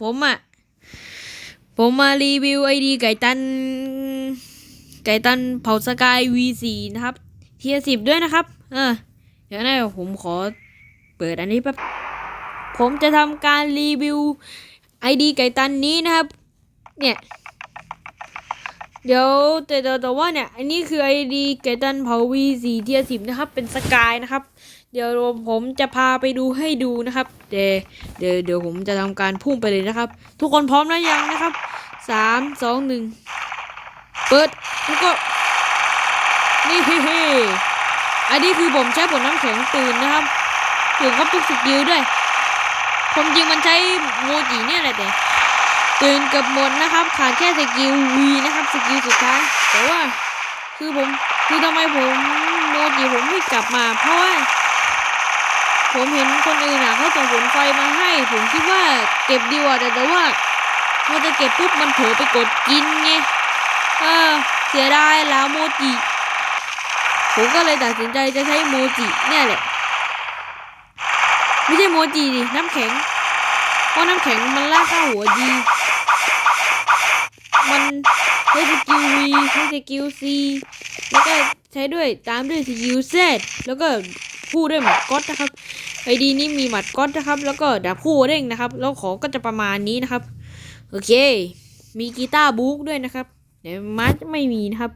ผมอะผมมารีวิวไอดีไก่ตัน ไก่ตันเผาสกาย V4 นะครับ เทียสิบด้วยนะครับ เออ เดี๋ยวนะผมขอเปิดอันนี้แป๊บ ผมจะทำการรีวิวไอดีไก่ตันนี้นะครับ เนี่ย เดี๋ยวแต่แต่แต่ว่าเนี่ย อันนี้คือไอดีไก่ตันเผา V4 เทียสิบนะครับ เป็นสกายนะครับ เดี๋ยวผมจะพาไปดูให้ดูนะครับเดี๋ยวเดี๋ยวเดี๋ยวผมจะทำการพุ่งไปเลยนะครับ ทุกคนพร้อมแล้วยังนะครับสามสองหนึ่งเปิดแล้วก็นี่เฮ้เฮ้อันนี้คือผมใช้ผลน้ำแข็งตื่นนะครับตื่นครบทุกสกิลด้วยผมจริงมันใช้โมจิเนี่ยแหละแต่ ตื่นกับหมดนะครับ ขาดแค่สกิลวีนะครับสกิลสุดท้ายแต่ว่าคือผมคือทำไมผมโมจิผมไม่กลับมา เพราะว่าผมเห็นคนอื่นอะเขาส่งผลไฟมาให้ ผมคิดว่าเก็บดีกว่าแต่แต่ว่าพอจะเก็บปุ๊บมันเผลอไปกดกินไงเออเสียดายแล้วโมจิผมก็เลยตัดสินใจจะใช้โมจิเนี่ยแหละ ไม่ใช่โมจิดิน้ำแข็ง เพราะน้ำแข็งมันล่ากข้าหัวดี มันใช้สกิล V ใช้สกิล C แล้วก็ใช้ด้วยตามด้วยสกิล Z แล้วก็พูดด้วยหมัดก๊อตนะครับไอดีนี้มีหมัดก๊อตนะครับ แล้วก็ดาบคู่เร่งนะครับแล้วของก็จะประมาณนี้นะครับ โอเค มีกีตาร์บุ๊กด้วยนะครับเดี๋ยวมัดไม่มีนะครับ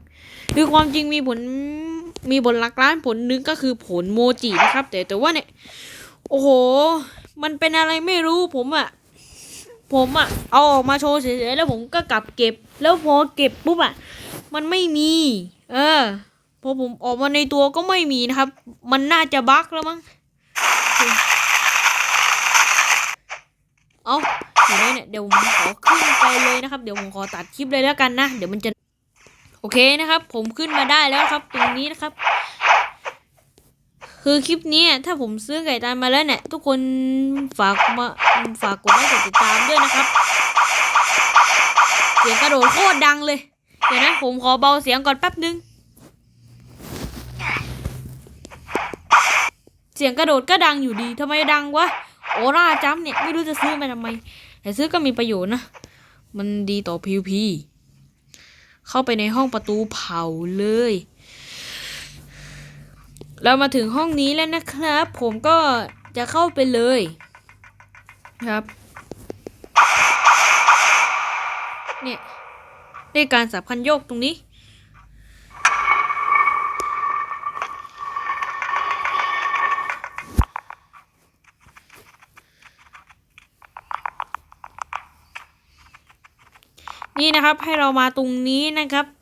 คือความจริงมีผลมีผลหลักล้านผลหนึงก็คือผลโมจินะครับ แต่แต่ว่าเนี่ย โอ้โห มันเป็นอะไรไม่รู้ผมอะ ผมอะเอาออกมาโชว์เฉยๆแล้วผมก็กลับเก็บ แล้วพอเก็บปุ๊บอะมันไม่มี เออพอผมออกมาในตัวก็ไม่มีนะครับ มันน่าจะบั๊กแล้วมั้งเอาอยู่ไหนเนี่ยเดี๋ยวผมขอขึ้นไปเลยนะครับ เดี๋ยวผมขอตัดคลิปเลยแล้วกันนะ เดี๋ยวมันจะ โอเคนะครับ ผมขึ้นมาได้แล้วครับ ตรงนี้นะครับ คือคลิปนี้ถ้าผมซื้อไก่ตานมาแล้วเนี่ย ทุกคนฝากมาฝากกดไลค์กดติดตามด้วยนะครับ เสียงกระโดดโคตรดังเลย เดี๋ยวนะผมขอเบาเสียงก่อนแป๊บนึง เสียงกระโดดก็ดังอยู่ดีทำไมดังวะโอราจัมเนี่ยไม่รู้จะซื้อมาทำไม แต่ซื้อก็มีประโยชน์นะ มันดีต่อ PVP เข้าไปในห้องประตูเผาเลย เรามาถึงห้องนี้แล้วนะครับ ผมก็จะเข้าไปเลยครับ เนี่ยได้การสับคันโยกตรงนี้ นี่นะครับให้เรามาตรงนี้นะครับ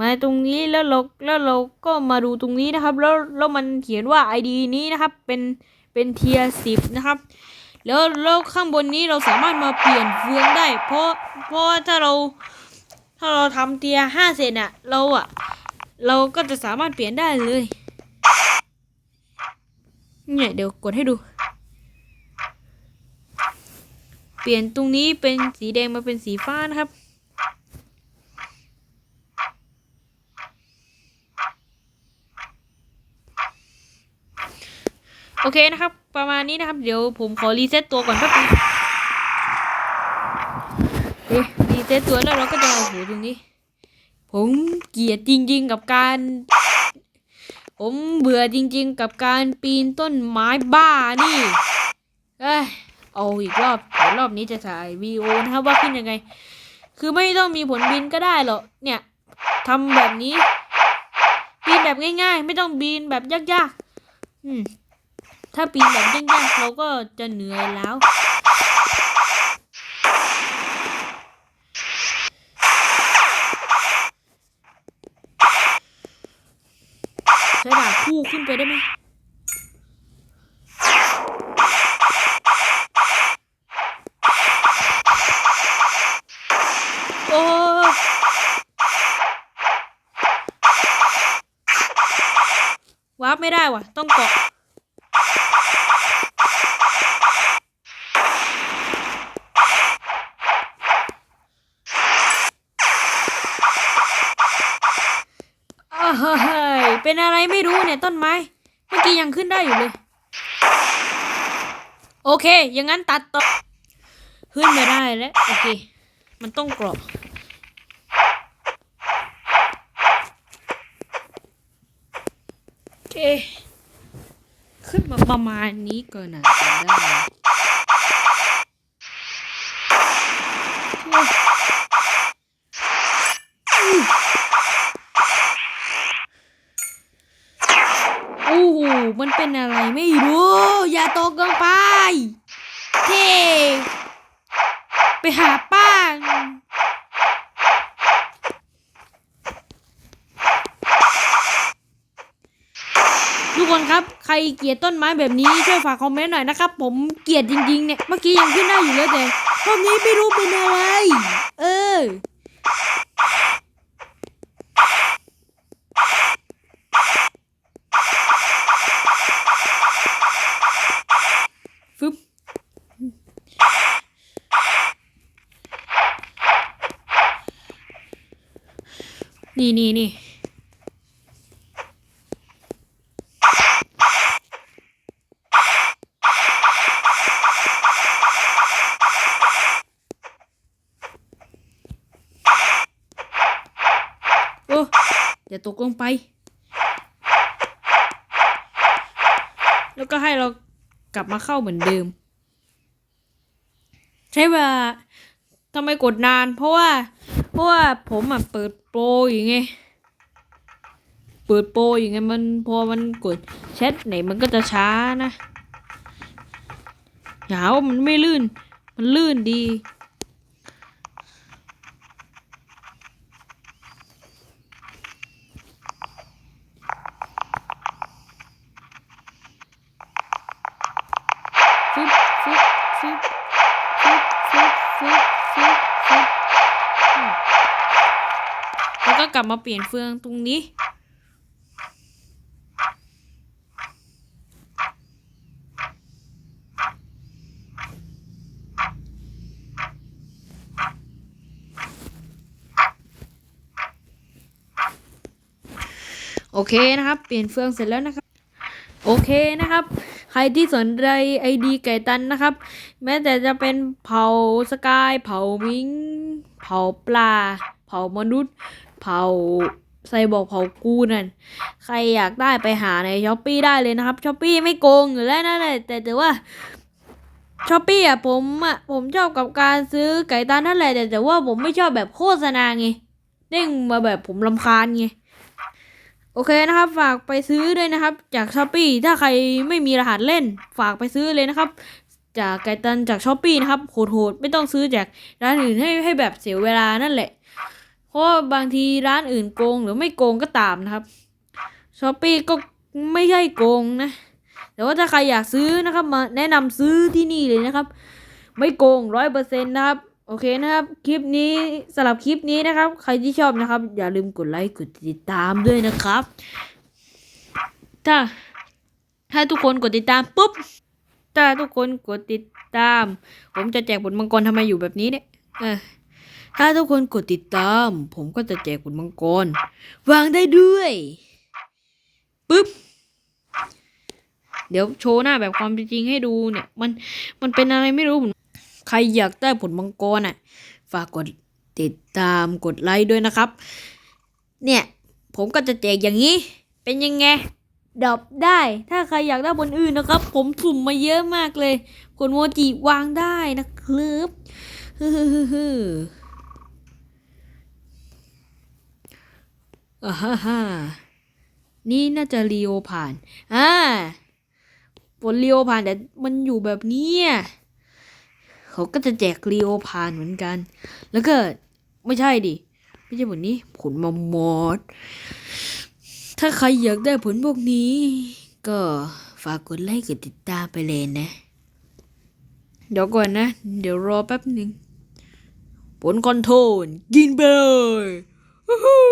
มาตรงนี้แล้วเราแล้วเราก็มาดูตรงนี้นะครับ แล้วแล้วมันเขียนว่า ID นี้นะครับ เป็นเป็นเทียสิบนะครับ แล้วแล้วข้างบนนี้เราสามารถมาเปลี่ยนเฟืองได้ เพราะเพราะว่าถ้าเราถ้าเราทำเทียห้าเซนอะเราอะเราก็จะสามารถเปลี่ยนได้เลยเนี่ยเดี๋ยวกดให้ดู เปลี่ยนตรงนี้เป็นสีแดงมาเป็นสีฟ้านะครับ โอเคนะครับ ประมาณนี้นะครับ เดี๋ยวผมขอรีเซ็ตตัวก่อนแป๊บนึงเอ๊ะรีเซ็ตตัวแล้วเราก็จะเอาหูตรงนี้ ผมเกลียดจริง ๆ กับการ ผมเบื่อจริง ๆ กับการปีนต้นไม้บ้านี่เอ้ยเอาอีกรอบเดี๋ยวรอบนี้จะถ่ายวีดีโอนะครับว่าขึ้นยังไง คือไม่ต้องมีผลบินก็ได้หรอกเนี่ยทำแบบนี้ ปีนแบบง่าย ๆ ไม่ต้องบินแบบยากๆ อืม ถ้าปีนแบบยากๆเราก็จะเหนื่อยแล้ว ใช้ดาบคู่ขึ้นไปได้ไหมโอ้วาร์ปไม่ได้ว่ะ ต้องเกาะ อ้าวเฮ้ย เป็นอะไรไม่รู้เนี่ยต้นไม้ เมื่อกี้ยังขึ้นได้อยู่เลย โอเค อย่างนั้นตัดต่อ ขึ้นมาได้แล้ว โอเค มันต้องกรอบโอเค ขึ้นมาประมาณนี้ก็น่าจะได้โอ้โห มัน เป็นอะไรไม่รู้ อย่าตกลงไปเท่ไปหาป้างทุกคนครับ ใครเกลียดต้นไม้แบบนี้ช่วยฝากคอมเมนต์หน่อยนะครับ ผมเกลียดจริงๆเนี่ย เมื่อกี้ยังขึ้นได้อยู่เลยแต่รอบนี้ไม่รู้เป็นอะไร เออ ฟึบ นี่นี่นี่โอ้อย่าตกลงไป แล้วก็ให้เรากลับมาเข้าเหมือนเดิม ใช่เวลา ทำไมกดนาน เพราะว่า เพราะว่าผมอะเปิดโปรอยู่ไง เปิดโปรอยู่ไงมันพอมันกดแชทไหนมันก็จะช้านะอย่าว่ามันไม่ลื่น มันลื่นดีฟึบฟึบฟึบฟึบฟึบ ฟึบฟึบฟึบอืมแล้วก็กลับมาเปลี่ยนเฟืองตรงนี้ โอเคนะครับ เปลี่ยนเฟืองเสร็จแล้วนะครับ โอเคนะครับ รที่สนใจไอดีไก่ตันนะครับ แม้แต่จะเป็นเผาสกาย เผามิง เผาปลา เผามนุษย์ เผ่าไซบอกเผากูนั่น ใครอยากได้ไปหาในช้อปปีได้เลยนะครับช้อปปีไม่โกงอยู่แล้วนะแต่แต่แต่ว่าช้อปปี้อะผมอะผมชอบกับการซื้อไก่ตันนั่นแหละแต่แต่ว่าผมไม่ชอบแบบโฆษณาไงเด้งมาแบบผมลำคาญไง โอเคนะครับ ฝากไปซื้อด้วยนะครับ จากช้อปปีถ้าใครไม่มีรหัสเล่น ฝากไปซื้อเลยนะครับ จากไก่ตันจากช้อปปีนะครับโหดๆไม่ต้องซื้อจากร้านอื่นให้ให้แบบเสียเวลานั่นแหละ เพราะว่าบางทีร้านอื่นโกงหรือไม่โกงก็ตามนะครับช้อปปีก็ไม่ใช่โกงนะ แต่ว่าถ้าใครอยากซื้อนะครับมาแนะนำซื้อที่นี่เลยนะครับ ไม่โกงร้อยเปอร์เซ็นต์นะครับ โอเคนะครับ คลิปนี้สำหรับคลิปนี้นะครับ ใครที่ชอบนะครับ อย่าลืมกดไลค์กดติดตามด้วยนะครับ ถ้าถ้าทุกคนกดติดตามปุ๊บถ้าทุกคนกดติดตาม ผมจะแจกบทมังกรทำไมอยู่แบบนี้เนี่ยเออถ้าทุกคนกดติดตาม ผมก็จะแจกบทมังกรวางได้ด้วยปุ๊บเดี๋ยวโชว์หน้าแบบความเป็นจริงให้ดูเนี่ย มันมันเป็นอะไรไม่รู้ผม ใครอยากได้ผลมังกรอะ ฝากกดติดตามกดไลค์ด้วยนะครับ เนี่ย ผมก็จะแจกอย่างนี้ เป็นยังไงดอปได้ ถ้าใครอยากได้บนอื่นนะครับ ผมสุ่มมาเยอะมากเลยกดโมจิวางได้นะครับฮึฮึฮึฮึอ่าฮ่านี่น่าจะเรียวผ่าน อ่าผลเรียวผ่านแต่มันอยู่แบบนี้ เขาก็จะแจกเรียวผ่านเหมือนกัน แล้วก็ไม่ใช่ดิ ไม่ใช่ผลนี้ผลมามมอด ถ้าใครอยากได้ผลพวกนี้ ก็ฝากกดไลค์กดติดตามไปเลยนะ เดี๋ยวก่อนนะ เดี๋ยวรอแป๊บหนึ่งผลคอนโทรลกินไปเลยวู้ฮู้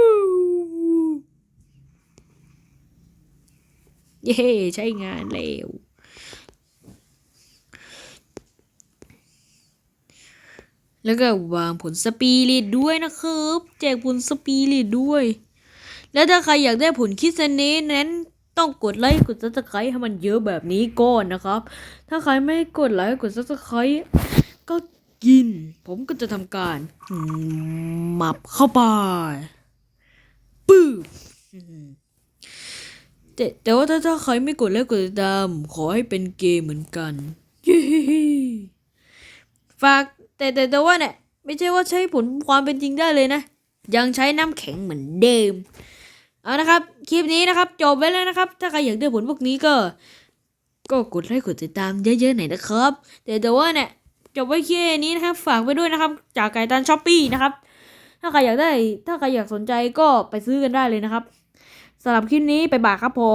เย้ใช้งานแล้ว แล้วก็วางผลสปีริตด้วยนะครับ แจกผลสปีริตด้วย แล้วถ้าใครอยากได้ผลคิดเน่นั้นต้องกดไลค์กดซับสไครต์ให้มันเยอะแบบนี้ก่อนนะครับ ถ้าใครไม่กดไลค์กดซับสไครต์ก็กิน ผมก็จะทำการหมับเข้าไปปื้บแต่แต่ว่าถ้าถ้าใครไม่กดไลค์กดติดตามขอให้เป็นเกย์เหมือนกัน เย้ฝาก แต่แต่แต่ว่าเนี่ยไม่ใช่ว่าใช้ผลความเป็นจริงได้เลยนะ ยังใช้น้ำแข็งเหมือนเดิม เอานะครับ คลิปนี้นะครับ จบไปแล้วนะครับ ถ้าใครอยากได้ผลพวกนี้ก็ ก็กดไลค์กดติดตามเยอะๆหน่อยนะครับ แต่แต่ว่าเนี่ยจบไว้แค่นี้นะครับ ฝากไว้ด้วยนะครับ จากไก่ตันช้อปปี้นะครับ ถ้าใครอยากได้ ถ้าใครอยากสนใจก็ไปซื้อกันได้เลยนะครับสำหรับคลิปนี้ไปบากครับผม